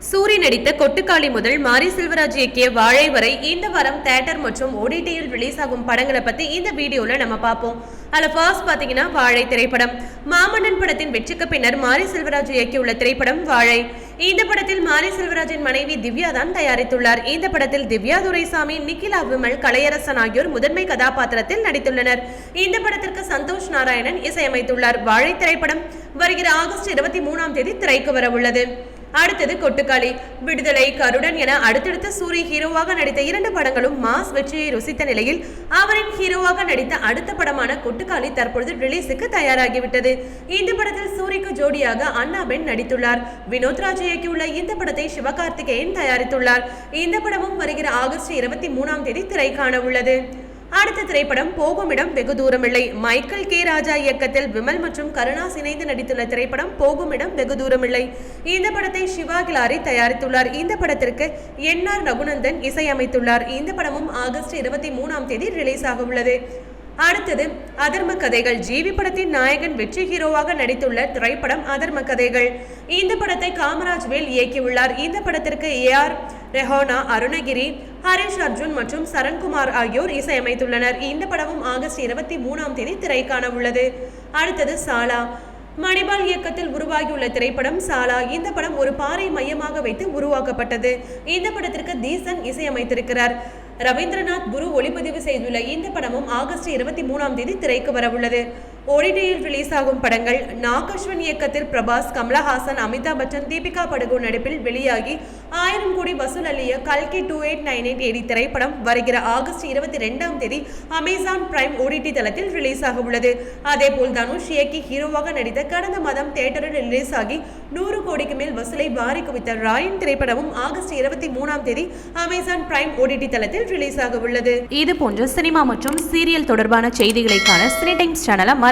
சூரி நடித்த கொட்டுக்காளி முதல் மாரி செல்வராஜ் இயக்கிய வாழை வரை இந்த வாரம் தேட்டர் மற்றும் ஓடிடியில் ரிலீஸ் ஆகும் படங்களை பத்தி இந்த வீடியோல நம்ம பார்ப்போம். அதுல ஃபர்ஸ்ட் பாத்தீங்கன்னா வாழை திரைப்படம். மாமன்னன் படத்தின் வெற்றிக்கு பின்னர் மாரி செல்வராஜ் இயக்கியுள்ள திரைப்படம் வாழை. இந்த படத்தில் மாரி செல்வராஜின் மனைவி திவ்யா தான் தயாரித்துள்ளார். இந்த படத்தில் திவ்யா துரைசாமி நிக்கிலா விமல் கலையரசன் ஆகியோர் முதன்மை கதாபாத்திரத்தில் நடித்துள்ளனர். இந்த படத்திற்கு சந்தோஷ் நாராயணன் இசையமைத்துள்ளார். வாழை திரைப்படம் வருகிற ஆகஸ்ட் இருபத்தி மூணாம் தேதி திரைக்கு வரவுள்ளது. அடுத்தது கொட்டுக்காளி. விடுதலை கருடன் என அடுத்தடுத்த சூரி ஹீரோவாக நடித்த இரண்டு படங்களும் மாஸ் வெற்றியை ருசித்த நிலையில் அவரின் ஹீரோவாக நடித்த அடுத்த படமான கொட்டுக்காளி தற்பொழுது ரிலீஸுக்கு தயாராகிவிட்டது. இந்த படத்தில் சூரிக்கு ஜோடியாக அண்ணாபென் நடித்துள்ளார். வினோத் ராஜ் இயக்கியுள்ள இந்த படத்தை சிவகார்த்திகேயன் தயாரித்துள்ளார். இந்த படமும் வருகிற ஆகஸ்ட் இருபத்தி மூணாம் தேதி திரைக்காண உள்ளது. அடுத்த திரைப்படம் போகுமிடம் வெகு தூரமில்லை. Michael K. ராஜா இயக்கத்தில் விமல் மற்றும் கருணாஸ் இணைந்து நடித்துள்ள திரைப்படம் போகுமிடம் வெகு தூரமில்லை. இந்த படத்தை சிவா கிலாரி தயாரித்துள்ளார். இந்த படத்திற்கு என் ஆர் ரகுநந்தன் இசையமைத்துள்ளார். இந்த படமும் ஆகஸ்ட் இருபத்தி மூணாம் தேதி ரிலீஸ் ஆக உள்ளது. அடுத்தது அதர்ம கதைகள். ஜிவி படத்தின் நாயகன் வெற்றி ஹீரோவாக நடித்துள்ள திரைப்படம் அதர்ம கதைகள். இந்த படத்தை காமராஜ் வேல் இயக்கியுள்ளார். இந்த படத்திற்கு ஏ. ஆர். ரெஹோனா அருணகிரி ஹரிஷ் அர்ஜுன் மற்றும் சரண்குமார் ஆகியோர் இசையமைத்துள்ளனர். இந்த படமும் ஆகஸ்ட் இருபத்தி மூணாம் தேதி திரைக்கான உள்ளது. அடுத்தது சாலா. மணிபால் இயக்கத்தில் உருவாகியுள்ள திரைப்படம் சாலா. இந்த படம் ஒரு பாறை மையமாக வைத்து உருவாக்கப்பட்டது. இந்த படத்திற்கு தீசன் இசையமைத்திருக்கிறார். ரவீந்திரநாத் குரு ஒளிப்பதிவு செய்துள்ள இந்த படமும் ஆகஸ்ட் இருபத்தி மூணாம் தேதி திரைக்கு வரவுள்ளது. ஓடிடியில் ரிலீஸ் ஆகும் படங்கள் நாகஸ்வன் இயக்கத்தில் பிரபாஸ் கமலஹாசன் அமிதாப் பச்சன் தீபிகா படுகோ நடிப்பில் வெளியாகி ஆயிரம் கோடி வசூல் அள்ளிய கல்கி two eight nine eight AD திரைப்படம் வருகிற ஆகஸ்ட் இருபத்தி ரெண்டாம் தேதி அமேசான் பிரைம் ஓடிடி தளத்தில் ரிலீஸ் ஆக உள்ளது. அதேபோல் தனுஷ் இயக்கி ஹீரோவாக நடித்த கடந்த மாதம் தியேட்டரில் ரிலீஸ் ஆகி நூறு கோடிக்கு மேல் வசூலை வாரி குவித்த ராயன் திரைப்படமும் ஆகஸ்ட் இருபத்தி மூணாம் தேதி அமேசான் பிரைம் ஓடிடி தளத்தில் ரிலீஸ் ஆக உள்ளது. இது போன்ற சினிமா மற்றும் சீரியல் தொடர்பான செய்திகளைக்கான சினி டைம்ஸ் சேனலை